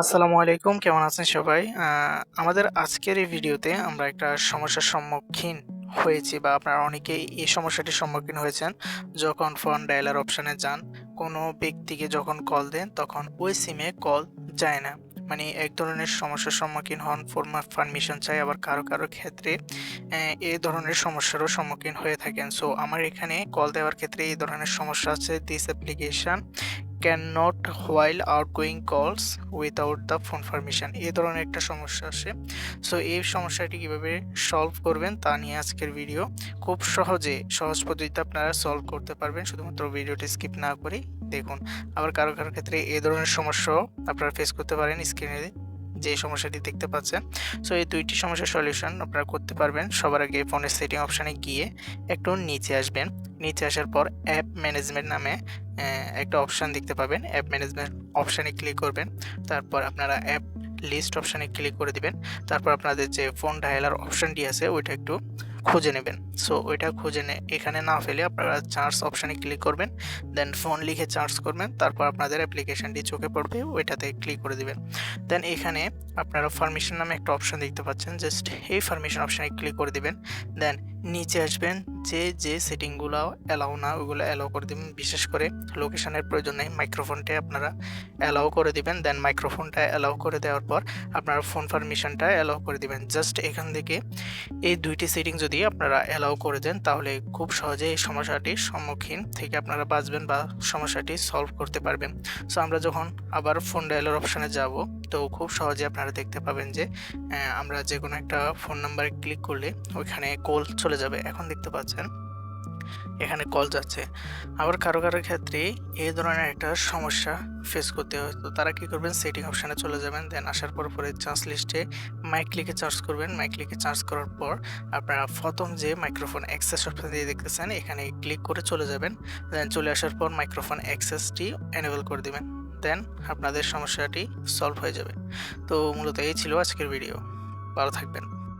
আসসালামু আলাইকুম, কেমন আছেন সবাই? আমাদের আজকের এই ভিডিওতে আমরা একটা সমস্যার সম্মুখীন হয়েছি বা আপনারা অনেকেই এই সমস্যাটির সম্মুখীন হয়েছেন। যখন ফোন ডায়ালার অপশানে যান, কোনো ব্যক্তিকে যখন কল দেন, তখন ওই সিমে কল যায় না। মানে এক ধরনের সমস্যার সম্মুখীন হন ফোরমার পারমিশন চাই আবার কারও কারও ক্ষেত্রে এই ধরনের সমস্যারও সম্মুখীন হয়ে থাকেন। সো আমার এখানে কল দেওয়ার ক্ষেত্রে এই ধরনের সমস্যা আছে this application can not while outgoing calls without the phone permission এই ধরনের একটা সমস্যা আসে। সো এই সমস্যাটি কীভাবে সলভ করবেন তা নিয়ে আজকের ভিডিও খুব সহজে, সহজ পদ্ধতিতে আপনারা সলভ করতে পারবেন। শুধুমাত্র ভিডিওটি স্কিপ না করেই দেখুন। আবার কারও কারও ক্ষেত্রে এই ধরনের সমস্যাও আপনারা ফেস করতে পারেন স্ক্রিনে যে সমস্যাটি দেখতে পাচ্ছেন। সো এই দুইটি সমস্যার সলিউশন আপনারা করতে পারবেন। সবার আগে ফোনের সেটিং অপশানে গিয়ে একটু নিচে আসবেন। নিচে আসার পর অ্যাপ ম্যানেজমেন্ট নামে একটা অপশান দেখতে পাবেন অ্যাপ ম্যানেজমেন্ট অপশানে ক্লিক করবেন, তারপর আপনারা অ্যাপ লিস্ট অপশানে ক্লিক করে দিবেন, তারপর আপনাদের যে ফোন ডায়ালার অপশানটি আছে, ওইটা একটু খুঁজে নেবেন। সো ওইটা খুঁজে নে, এখানে না ফেলে আপনারা চার্জ অপশানে ক্লিক করবেন দেন ফোন লিখে চার্জ করবেন, তারপর আপনাদের অ্যাপ্লিকেশনটি চোখে পড়বে, ওইটাতে ক্লিক করে দিবেন। দেন এখানে আপনারা পারমিশন নামে একটা অপশান দেখতে পাচ্ছেন জাস্ট এই পারমিশন অপশানে ক্লিক করে দিবেন দেন নিচে আসবেন, যে যে সেটিংগুলো অ্যালাউ না ওইগুলো অ্যালাউ করে দিবেন। বিশেষ করে লোকেশনের প্রয়োজন নেই। মাইক্রোফোনটা আপনারা অ্যালাউ করে দিবেন। দেন মাইক্রোফোনটা অ্যালাউ করে দেওয়ার পর আপনারা ফোন পারমিশনটা অ্যালাউ করে দিবেন। জাস্ট এখান থেকে এই দুইটি সেটিং যদি আপনারা অ্যালাউ করে দেন, তাহলে খুব সহজে এই সমস্যাটির সম্মুখীন থেকে আপনারা বাঁচবেন বা সমস্যাটি সলভ করতে পারবেন। সো আমরা যখন আবার ফোন ডায়ালার অপশানে যাব, তো খুব সহজে আপনারা দেখতে পাবেন যে আমরা যে কোনো একটা ফোন নাম্বারে ক্লিক করলে ওইখানে কল চলে যাবে, এখন দেখতে পাচ্ছেন। এখানে কল যাচ্ছে। আবার কারও কারও ক্ষেত্রে এই ধরনের একটা সমস্যা ফেস করতে হয়। তো তারা কী করবেন? সেটিং অপশানে চলে যাবেন দেন আসার পর পরে চার্জ লিস্টে মাইক ক্লিকে চার্জ করবেন। মাইক ক্লিকে চার্জ করার পর আপনারা প্রথম যে মাইক্রোফোন অ্যাক্সেস অপশান দিয়ে দেখতেছেন, এখানে ক্লিক করে চলে যাবেন। দেন চলে আসার পর মাইক্রোফোন অ্যাক্সেসটি এনেবল করে দিবেন। দেন আপনাদের সমস্যাটি সলভ হয়ে যাবে। তো মূলত এই ছিল আজকের ভিডিও ভালো থাকবেন।